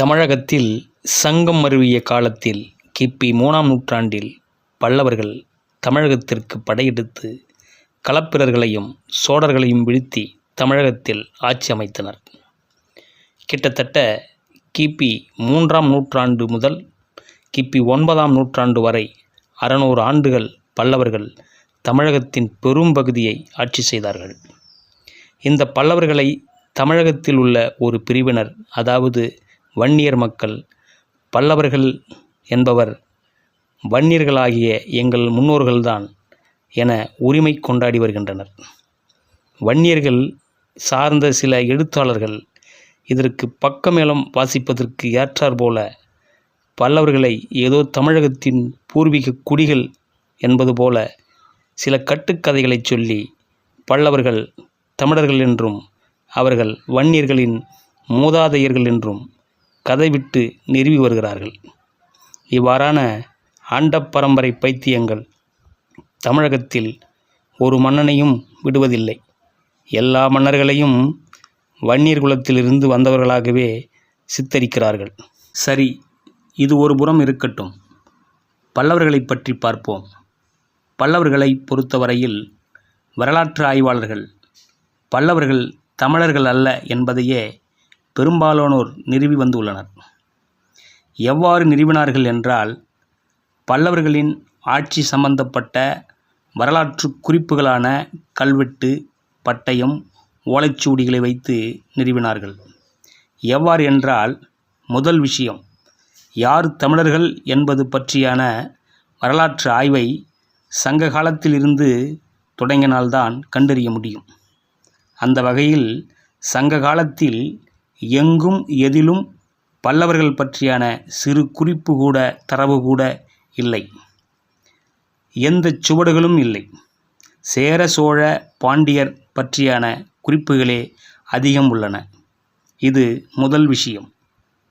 தமிழகத்தில் சங்கம் மருவிய காலத்தில் கிபி மூணாம் நூற்றாண்டில் பல்லவர்கள் தமிழகத்திற்கு படையெடுத்து களப்பிரர்களையும் சோழர்களையும் வீழ்த்தி தமிழகத்தில் ஆட்சி அமைத்தனர். கிட்டத்தட்ட கிபி மூன்றாம் நூற்றாண்டு முதல் கிபி ஒன்பதாம் நூற்றாண்டு வரை அறநூறு ஆண்டுகள் பல்லவர்கள் தமிழகத்தின் பெரும் பகுதியை ஆட்சி செய்தார்கள். இந்த பல்லவர்களை தமிழகத்தில் உள்ள ஒரு பிரிவினர் அதாவது வன்னியர் மக்கள் பல்லவர்கள் என்பவர் வன்னியர்களாகிய எங்கள் முன்னோர்கள்தான் என உரிமை கொண்டாடி வருகின்றனர். வன்னியர்கள் சார்ந்த சில எழுத்தாளர்கள் இதற்கு பக்கமேளம் வாசிப்பதற்கு ஏற்றாற்போல பல்லவர்களை ஏதோ தமிழகத்தின் பூர்வீக குடிகள் என்பது போல சில கட்டுக்கதைகளை சொல்லி பல்லவர்கள் தமிழர்கள் என்றும் அவர்கள் வன்னியர்களின் மூதாதையர்கள் என்றும் கதை விட்டு நிறுவி வருகிறார்கள். இவ்வாறான ஆண்ட பரம்பரை பைத்தியங்கள் தமிழகத்தில் ஒரு மன்னனையும் விடுவதில்லை. எல்லா மன்னர்களையும் வன்னியர் குலத்திலிருந்து வந்தவர்களாகவே சித்தரிக்கிறார்கள். சரி இது ஒரு புறம் இருக்கட்டும். பல்லவர்களை பற்றி பார்ப்போம். பல்லவர்களை பொறுத்தவரையில் வரலாற்று ஆய்வாளர்கள் பல்லவர்கள் தமிழர்கள் அல்ல என்பதையே பெரும்பாலானோர் நிறுவி வந்துள்ளனர். எவ்வாறு நிறுவினார்கள் என்றால் பல்லவர்களின் ஆட்சி சம்பந்தப்பட்ட வரலாற்று குறிப்புகளான கல்வெட்டு பட்டயம் ஓலைச்சுவடிகளை வைத்து நிறுவினார்கள். எவ்வாறு என்றால் முதல் விஷயம் யார் தமிழர்கள் என்பது பற்றியான வரலாற்று ஆய்வை சங்க காலத்திலிருந்து தொடங்கினால்தான் கண்டறிய முடியும். அந்த வகையில் சங்க காலத்தில் எங்கும் எதிலும் பல்லவர்கள் பற்றியான சிறு குறிப்பு கூட தரவு கூட இல்லை. எந்த சுவடுகளும் இல்லை. சேர சோழ பாண்டியர் பற்றியான குறிப்புகளே அதிகம் உள்ளன. இது முதல் விஷயம்.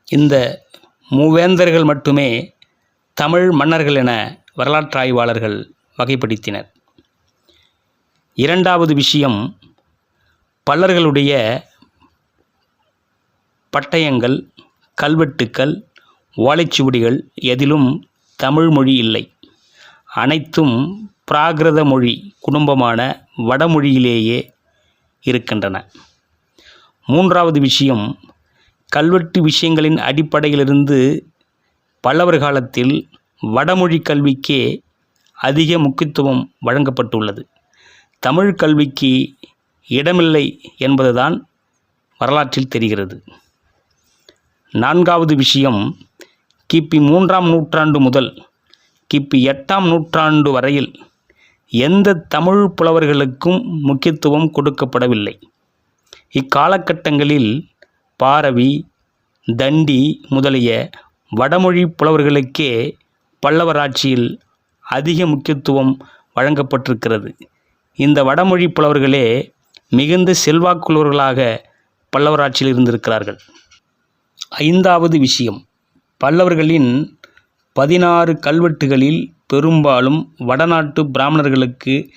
இந்த மூவேந்தர்கள் மட்டுமே தமிழ் மன்னர்கள் என வரலாற்று ஆய்வாளர்கள் வகைப்படுத்தினர். இரண்டாவது விஷயம் பல்லர்களுடைய பட்டயங்கள் கல்வெட்டுக்கள் ஓலைச்சுவடிகள் எதிலும் தமிழ் மொழி இல்லை. அனைத்தும் பிராகிருத மொழி குடும்பமான வடமொழியிலேயே இருக்கின்றன. மூன்றாவது விஷயம் கல்வெட்டு விஷயங்களின் அடிப்படையிலிருந்து பல்லவர் காலத்தில் வடமொழி கல்விக்கே அதிக முக்கியத்துவம் வழங்கப்பட்டுள்ளது. தமிழ் கல்விக்கு இடமில்லை என்பதுதான் வரலாற்றில் தெரிகிறது. நான்காவது விஷயம் கிபி மூன்றாம் நூற்றாண்டு முதல் கிபி எட்டாம் நூற்றாண்டு வரையில் எந்த தமிழ் புலவர்களுக்கும் முக்கியத்துவம் கொடுக்கப்படவில்லை. இக்காலகட்டங்களில் பாரவி தண்டி முதலிய வடமொழி புலவர்களுக்கே பல்லவராட்சியில் அதிக முக்கியத்துவம் வழங்கப்பட்டிருக்கிறது. இந்த வடமொழி புலவர்களே மிகுந்த செல்வாக்குள்ளவர்களாக பல்லவராட்சியில் இருந்திருக்கிறார்கள். ஐந்தாவது விஷயம். பல்லவர்களின் பதினாறு கல்வெட்டுகளில் பெரும்பாலும் வடநாட்டு பிராமணர்களுக்கு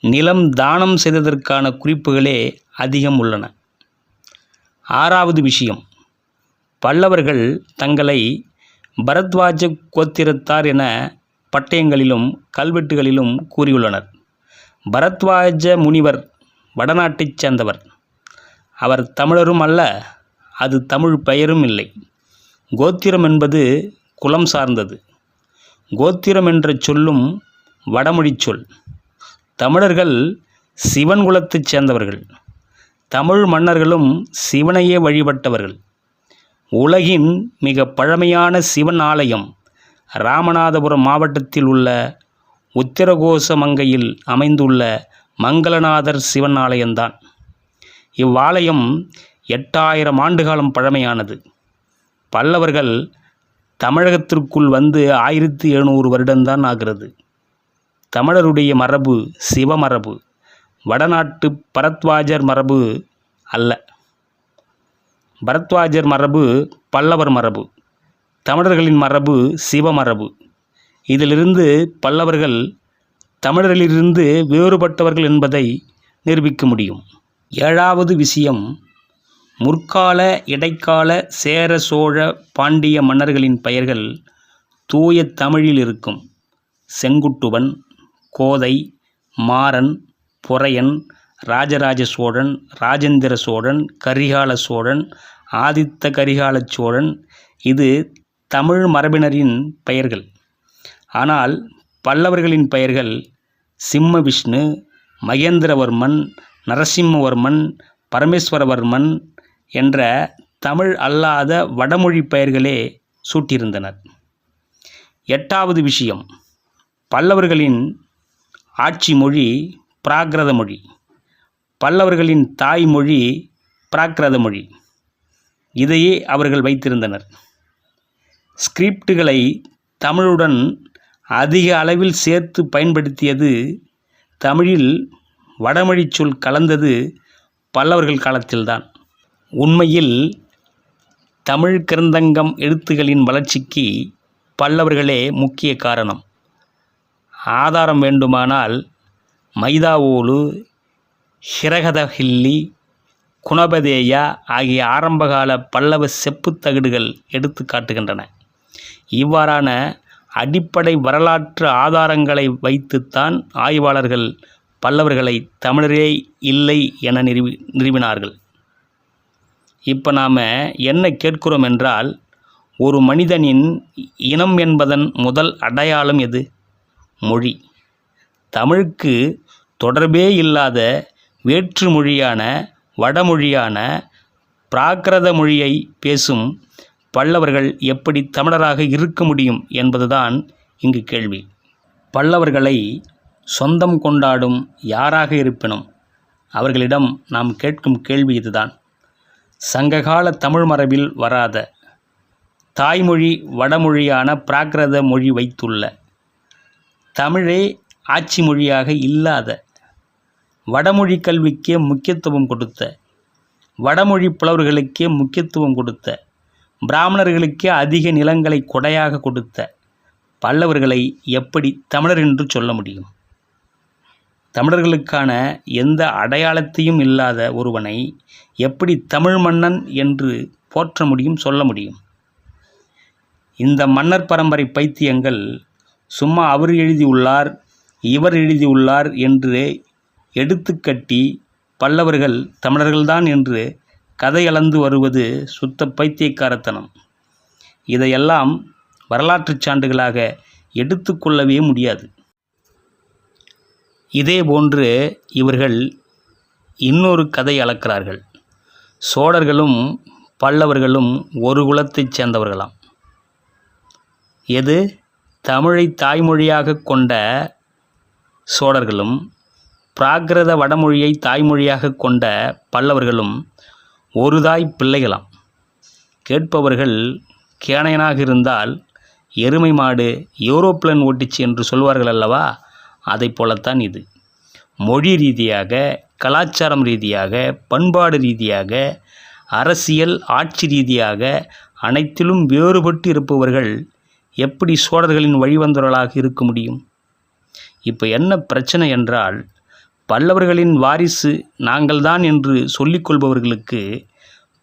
நிலம் தானம் செய்ததற்கான குறிப்புகளே அதிகம் உள்ளன. ஆறாவது விஷயம். பல்லவர்கள் தங்களை பரத்வாஜ கோத்திரத்தார் என பட்டயங்களிலும் கல்வெட்டுகளிலும் கூறியுள்ளனர். பரத்வாஜ முனிவர் வடநாட்டைச் சேர்ந்தவர். அவர் தமிழரும் அல்ல அது தமிழ் பெயரும் இல்லை. கோத்திரம் என்பது குலம் சார்ந்தது. கோத்திரம் என்ற சொல்லும் வடமொழிச் சொல். தமிழர்கள் சிவன் குலத்தைச் சேர்ந்தவர்கள். தமிழ் மன்னர்களும் சிவனையே வழிபட்டவர்கள். உலகின் மிக பழமையான சிவன் ஆலயம் ராமநாதபுரம் மாவட்டத்தில் உள்ள உத்திரகோசமங்கையில் அமைந்துள்ள மங்களநாதர் சிவன் ஆலயம்தான். இவ்வாலயம் எட்டாயிரம் ஆண்டுகாலம் பழமையானது. பல்லவர்கள் தமிழகத்திற்குள் வந்து ஆயிரத்தி எழுநூறு வருடம்தான் ஆகிறது. தமிழருடைய மரபு சிவமரபு வடநாட்டு பரத்வாஜர் மரபு அல்ல. பரத்வாஜர் மரபு பல்லவர் மரபு தமிழர்களின் மரபு சிவமரபு இதிலிருந்து பல்லவர்கள் தமிழரிலிருந்து வேறுபட்டவர்கள் என்பதை நிரூபிக்க முடியும். ஏழாவது விஷயம் முற்கால இடைக்கால சேர சோழ பாண்டிய மன்னர்களின் பெயர்கள் தூய தமிழில் இருக்கும். செங்குட்டுவன் கோதை மாறன் பொறையன் ராஜராஜ சோழன் ராஜேந்திர சோழன் கரிகால சோழன் ஆதித்த கரிகால சோழன் இது தமிழ் மரபினரின் பெயர்கள். ஆனால் பல்லவர்களின் பெயர்கள் சிம்ம விஷ்ணு மகேந்திரவர்மன் நரசிம்மவர்மன் பரமேஸ்வரவர்மன் என்ற தமிழ் அல்லாத வடமொழி பெயர்களே சூட்டியிருந்தனர். எட்டாவது விஷயம் பல்லவர்களின் ஆட்சி மொழி பிராகிருத மொழி பல்லவர்களின் தாய்மொழி பிராகிருத மொழி. இதையே அவர்கள் வைத்திருந்தனர். ஸ்கிரிப்டுகளை தமிழுடன் அதிக அளவில் சேர்த்து பயன்படுத்தியது தமிழில் வடமொழி சொல் கலந்தது பல்லவர்கள் காலத்தில்தான். உண்மையில் தமிழ் கிருந்தங்கம் எழுத்துகளின் வளர்ச்சிக்கு பல்லவர்களே முக்கிய காரணம். ஆதாரம் வேண்டுமானால் மைதாவோலு ஹிரகதஹில்லி குணபதேயா ஆகிய ஆரம்பகால பல்லவ செப்புத்தகடுகள் எடுத்து காட்டுகின்றன. இவ்வாறான அடிப்படை வரலாற்று ஆதாரங்களை வைத்துத்தான் ஆய்வாளர்கள் பல்லவர்களை தமிழரே இல்லை என நிறுவி நிறுவினார்கள். இப்போ நாம் என்ன கேட்கிறோம் என்றால் ஒரு மனிதனின் இனம் என்பதன் முதல் அடையாளம் எது? மொழி. தமிழுக்கு தொடர்பே இல்லாத வேற்று மொழியான வடமொழியான பிராகிருத மொழியை பேசும் பல்லவர்கள் எப்படி தமிழராக இருக்க முடியும் என்பதுதான் இங்கு கேள்வி. பல்லவர்களை சொந்தம் கொண்டாடும் யாராக இருப்பினும்? அவர்களிடம் நாம் கேட்கும் கேள்வி இதுதான். சங்ககால தமிழ் மரபில் வராத. தாய்மொழி வடமொழியான பிராகிருத மொழி வைத்துள்ள. தமிழே ஆட்சி மொழியாக இல்லாத. வடமொழி கல்விக்கே முக்கியத்துவம் கொடுத்த. வடமொழி புலவர்களுக்கே முக்கியத்துவம் கொடுத்த. பிராமணர்களுக்கே அதிக நிலங்களை கொடையாக கொடுத்த. பல்லவர்களை எப்படி தமிழர் என்று சொல்ல முடியும்? தமிழர்களுக்கான எந்த அடையாளத்தையும் இல்லாத ஒருவனை எப்படி தமிழ் மன்னன் என்று போற்ற முடியும் சொல்ல முடியும்? இந்த மன்னர் பரம்பரை பைத்தியங்கள் சும்மா அவர் எழுதியுள்ளார் இவர் எழுதியுள்ளார் என்று எடுத்துக்கட்டி பல்லவர்கள் தமிழர்கள்தான் என்று கதையளந்து வருவது சுத்த பைத்தியக்காரத்தனம். இதையெல்லாம் வரலாற்றுச் சான்றுகளாக எடுத்துக்கொள்ளவே முடியாது. இதேபோன்று இவர்கள் இன்னொரு கதை அளக்கிறார்கள். சோழர்களும் பல்லவர்களும் ஒரு குலத்தைச் சேர்ந்தவர்களாம். எது? தமிழை தாய்மொழியாக கொண்ட சோழர்களும் பிராகிருத வடமொழியை தாய்மொழியாக கொண்ட பல்லவர்களும் ஒரு தாய் பிள்ளைகளாம். கேட்பவர்கள் கேனையனாக இருந்தால் எருமை மாடு யூரோப்ளன் ஓட்டிச்சு என்று சொல்வார்கள் அல்லவா? அதை போலத்தான் இது. மொழி ரீதியாக கலாச்சாரம் ரீதியாக பண்பாடு ரீதியாக அரசியல் ஆட்சி ரீதியாக அனைத்திலும் வேறுபட்டு இருப்பவர்கள் எப்படி சோழர்களின் வழிவந்தவர்களாக இருக்க முடியும்? இப்போ என்ன பிரச்சனை என்றால் பல்லவர்களின் வாரிசு நாங்கள்தான் என்று சொல்லிக்கொள்பவர்களுக்கு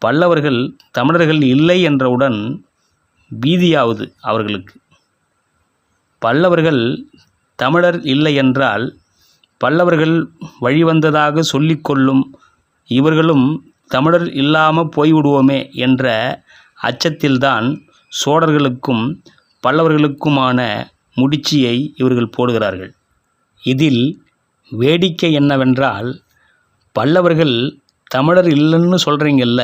பல்லவர்கள் தமிழர்கள் இல்லை என்றவுடன் பீதியாவது அவர்களுக்கு. பல்லவர்கள் தமிழர் இல்லை என்றால் பல்லவர்கள் வழிவந்ததாக சொல்லிக்கொள்ளும் இவர்களும் தமிழர் இல்லாமல் போய்விடுவோமே என்ற அச்சத்தில்தான் சோழர்களுக்கும் பல்லவர்களுக்குமான முடிச்சியை இவர்கள் போடுகிறார்கள். இதில் வேடிக்கை என்னவென்றால் பல்லவர்கள் தமிழர் இல்லைன்னு சொல்கிறீங்கல்ல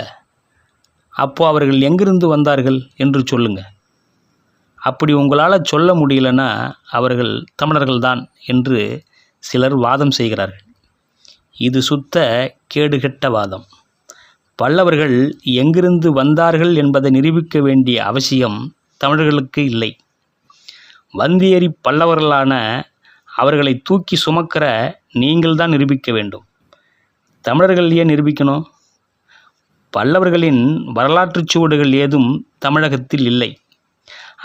அப்போ அவர்கள் எங்கிருந்து வந்தார்கள் என்று சொல்லுங்கள் அப்படி உங்களால் சொல்ல முடியலன்னா அவர்கள் தமிழர்கள்தான் என்று சிலர் வாதம் செய்கிறார்கள். இது சுத்த கேடுகெட்ட வாதம். பல்லவர்கள் எங்கிருந்து வந்தார்கள் என்பதை நிரூபிக்க வேண்டிய அவசியம் தமிழர்களுக்கு இல்லை. வந்தியேறி பல்லவர்களான அவர்களை தூக்கி சுமக்கிற நீங்கள்தான் நிரூபிக்க வேண்டும். தமிழர்கள் ஏன் நிரூபிக்கணும்? பல்லவர்களின் வரலாற்றுச் சுவடுகள் ஏதும் தமிழகத்தில் இல்லை.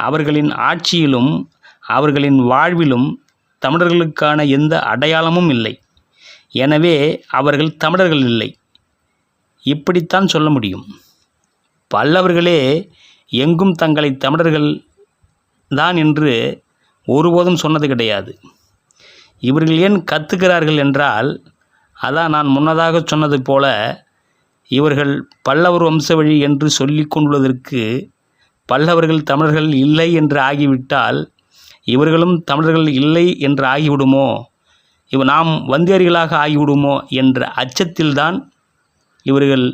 அவர்களின் ஆட்சியிலும் அவர்களின் வாழ்விலும் தமிழர்களுக்கான எந்த அடையாளமும் இல்லை. எனவே அவர்கள் தமிழர்கள் இல்லை. இப்படித்தான் சொல்ல முடியும். பல்லவர்களே எங்கும் தங்களை தமிழர்கள் தான் என்று ஒருபோதும் சொன்னது கிடையாது. இவர்கள் ஏன் கத்துக்கிறார்கள் என்றால் அதான் நான் முன்னதாக சொன்னது போல இவர்கள் பல்லவர் வம்சவழி என்று சொல்லி கொண்டுள்ளதற்கு பல்லவர்கள் தமிழர்கள் இல்லை என்று ஆகிவிட்டால் இவர்களும் தமிழர்கள் இல்லை என்று ஆகிவிடுமோ? இவ நாம் வந்தியர்களாக ஆகிவிடுமோ என்ற அச்சத்தில்தான் இவர்கள்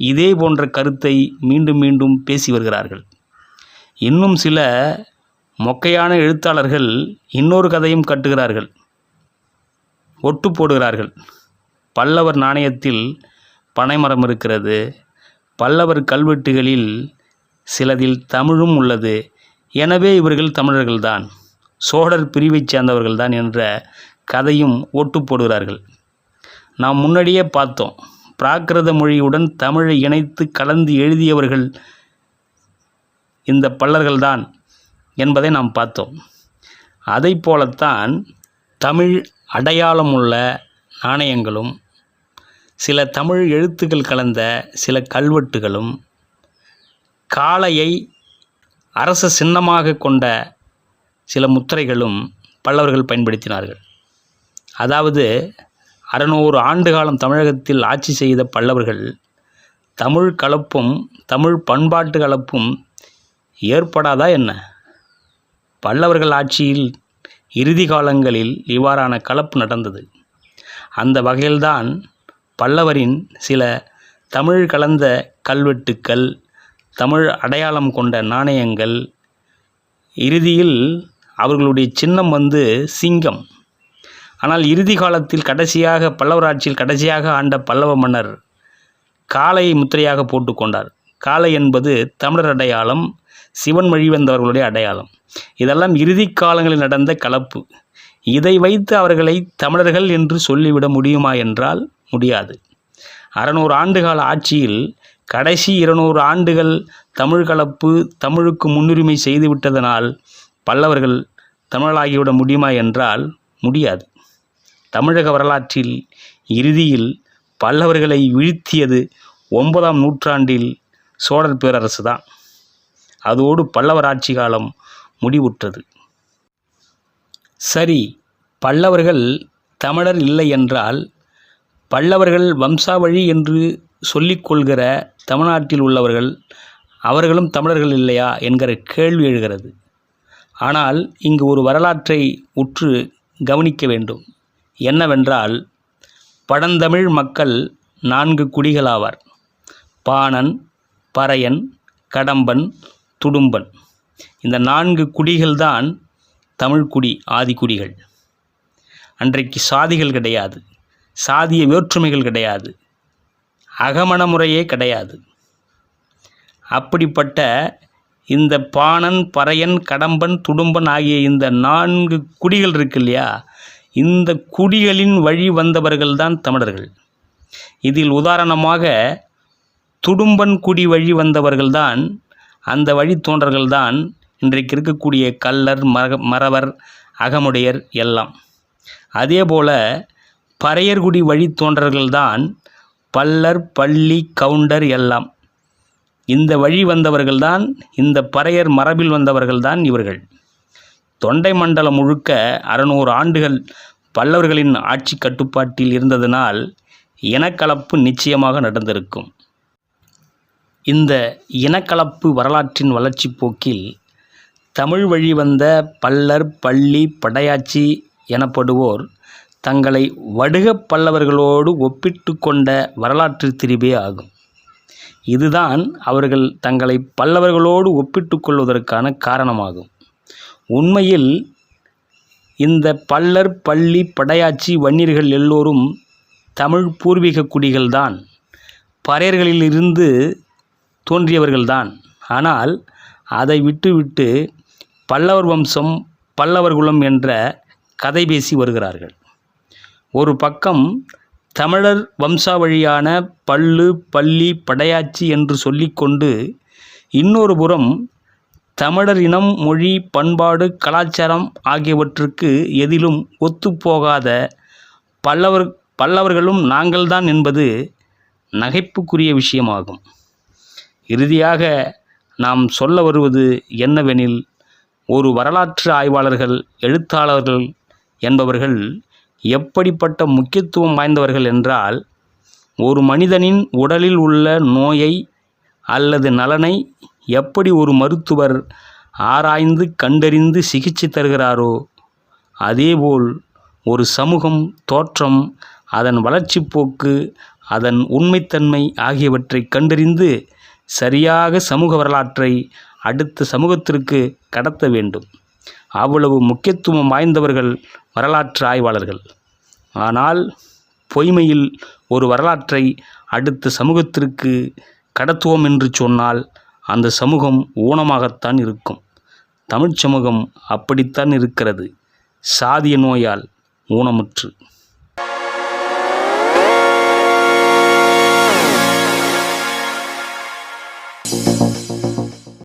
இதே போன்ற கருத்தை மீண்டும் மீண்டும் பேசி வருகிறார்கள். இன்னும் சில மொக்கையான எழுத்தாளர்கள் இன்னொரு கதையும் கட்டுகிறார்கள். ஒட்டு போடுகிறார்கள். பல்லவர் நாணயத்தில் பனைமரம் இருக்கிறது. பல்லவர் கல்வெட்டுகளில் சிலதில் தமிழும் உள்ளது. எனவே இவர்கள் தமிழர்கள்தான். சோழர் பிரிவைச் சேர்ந்தவர்கள்தான் என்ற கதையும் ஒட்டு போடுகிறார்கள். நாம் முன்னாடியே பார்த்தோம். பிராகிருத மொழியுடன் தமிழை இணைத்து கலந்து எழுதியவர்கள் இந்த பல்லர்கள்தான் என்பதை நாம் பார்த்தோம். அதை போலத்தான் தமிழ் அடையாளமுள்ள நாணயங்களும் சில தமிழ் எழுத்துக்கள் கலந்த சில கல்வெட்டுகளும் காளையை அரச சின்னமாக கொண்ட சில முத்திரைகளும் பல்லவர்கள் பயன்படுத்தினார்கள். அதாவது அறநூறு ஆண்டு காலம் தமிழகத்தில் ஆட்சி செய்த பல்லவர்கள் தமிழ் கலப்பும் தமிழ் பண்பாட்டு கலப்பும் ஏற்படாதா என்ன? பல்லவர்கள் ஆட்சியில் இறுதி காலங்களில் இவ்வாறான கலப்பு நடந்தது. அந்த வகையில்தான் பல்லவரின் சில தமிழ் கலந்த கல்வெட்டுக்கள் தமிழ் அடையாளம் கொண்ட நாணயங்கள். இறுதியில் அவர்களுடைய சின்னம் வந்து சிங்கம். ஆனால் இறுதி காலத்தில் கடைசியாக பல்லவர் ஆட்சியில் கடைசியாக ஆண்ட பல்லவ மன்னர் காளையை முத்திரையாக போட்டுக்கொண்டார் காளை என்பது தமிழர் அடையாளம் சிவன் வழிவந்தவர்களுடைய அடையாளம். இதெல்லாம் இறுதி காலங்களில் நடந்த கலப்பு. இதை வைத்து அவர்களை தமிழர்கள் என்று சொல்லிவிட முடியுமா என்றால் முடியாது. அறநூறு ஆண்டுகால ஆட்சியில் கடைசி இருநூறு ஆண்டுகள் தமிழ் கலப்பு தமிழுக்கு முன்னுரிமை செய்துவிட்டதனால் பல்லவர்கள் தமிழாகிவிட முடியுமா என்றால் முடியாது. தமிழக வரலாற்றில் இறுதியில் பல்லவர்களை வீழ்த்தியது ஒன்பதாம் நூற்றாண்டில் சோழர் பேரரசு தான் அதோடு பல்லவர் ஆட்சி காலம் முடிவுற்றது. சரி பல்லவர்கள் தமிழர் இல்லை என்றால் பல்லவர்கள் வம்சாவழி என்று சொல்லிக்கொள்கிற தமிழ்நாட்டில் உள்ளவர்கள் அவர்களும் தமிழர்கள் இல்லையா என்கிற கேள்வி எழுகிறது. ஆனால் இங்கு ஒரு வரலாற்றை உற்று கவனிக்க வேண்டும். என்னவென்றால் பழந்தமிழ் மக்கள் நான்கு குடிகளாவார். பாணன் பறையன் கடம்பன் துடும்பன். இந்த நான்கு குடிகள்தான் தமிழ்குடி ஆதிக்குடிகள் அன்றைக்கு சாதிகள் கிடையாது. சாதிய வேற்றுமைகள் கிடையாது. அகமண முறையே கிடையாது. அப்படிப்பட்ட இந்த பாணன் பறையன் கடம்பன் துடும்பன் ஆகிய இந்த நான்கு குடிகள் இருக்கு இல்லையா? இந்த குடிகளின் வழி வந்தவர்கள்தான் தமிழர்கள். இதில் உதாரணமாக துடும்பன் குடி வழி வந்தவர்கள்தான் அந்த வழி தோன்றர்கள்தான் இன்றைக்கு இருக்கக்கூடிய கல்லர் மர மறவர் அகமுடையர் எல்லாம். அதேபோல பறையர்குடி வழி தோன்றர்கள்தான் பல்லர் பள்ளி கவுண்டர் எல்லாம். இந்த வழி வந்தவர்கள்தான் இந்த பறையர் மரபில் வந்தவர்கள்தான் இவர்கள். தொண்டை மண்டலம் முழுக்க அறநூறு ஆண்டுகள் பல்லவர்களின் ஆட்சி கட்டுப்பாட்டில் இருந்ததனால் இனக்கலப்பு நிச்சயமாக நடந்திருக்கும். இந்த இனக்கலப்பு வரலாற்றின் வளர்ச்சி போக்கில் தமிழ் வழி வந்த பல்லர் பள்ளி படையாச்சி எனப்படுவோர் தங்களை வடுகப் பல்லவர்களோடு ஒப்பிட்டு கொண்ட வரலாற்று திரிபே ஆகும். இதுதான் அவர்கள் தங்களை பல்லவர்களோடு ஒப்பிட்டு கொள்வதற்கான காரணமாகும். உண்மையில் இந்த பல்லர் பள்ளி படையாச்சி வன்னியர்கள் எல்லோரும் தமிழ் பூர்வீக குடிகள்தான். பறையர்களிலிருந்து தோன்றியவர்கள்தான். ஆனால் அதை விட்டுவிட்டு பல்லவர் வம்சம் பல்லவர் குலம் என்ற கதை பேசி வருகிறார்கள். ஒரு பக்கம் தமிழர் வம்சாவழியான பல்லு பள்ளி படையாச்சி என்று சொல்லிக்கொண்டு இன்னொரு புறம் தமிழர் இனம் மொழி பண்பாடு கலாச்சாரம் ஆகியவற்றுக்கு எதிலும் ஒத்துப்போகாத பல்லவர் பல்லவர்களும் நாங்கள்தான் என்பது நகைப்புக்குரிய விஷயமாகும். இறுதியாக நாம் சொல்ல வருவது என்னவெனில் ஒரு வரலாற்று ஆய்வாளர்கள் எழுத்தாளர்கள் என்பவர்கள் எப்படிப்பட்ட முக்கியத்துவம் வாய்ந்தவர்கள் என்றால் ஒரு மனிதனின் உடலில் உள்ள நோயை அல்லது நலனை எப்படி ஒரு மருத்துவர் ஆராய்ந்து கண்டறிந்து சிகிச்சை தருகிறாரோ அதேபோல் ஒரு சமூகம் தோற்றம் அதன் வளர்ச்சி போக்கு அதன் உண்மைத்தன்மை ஆகியவற்றை கண்டறிந்து சரியாக சமூக வரலாற்றை அடுத்த சமூகத்திற்கு கடத்த வேண்டும். அவ்வளவு முக்கியத்துவம் வாய்ந்தவர்கள் வரலாற்று ஆய்வாளர்கள். ஆனால் பொய்மையில் ஒரு வரலாற்றை அடுத்த சமூகத்திற்கு கடத்துவோம் என்று சொன்னால் அந்த சமூகம் ஊனமாகத்தான் இருக்கும். தமிழ்ச் சமூகம் அப்படித்தான் இருக்கிறது. சாதிய நோயால் ஊனமுற்று.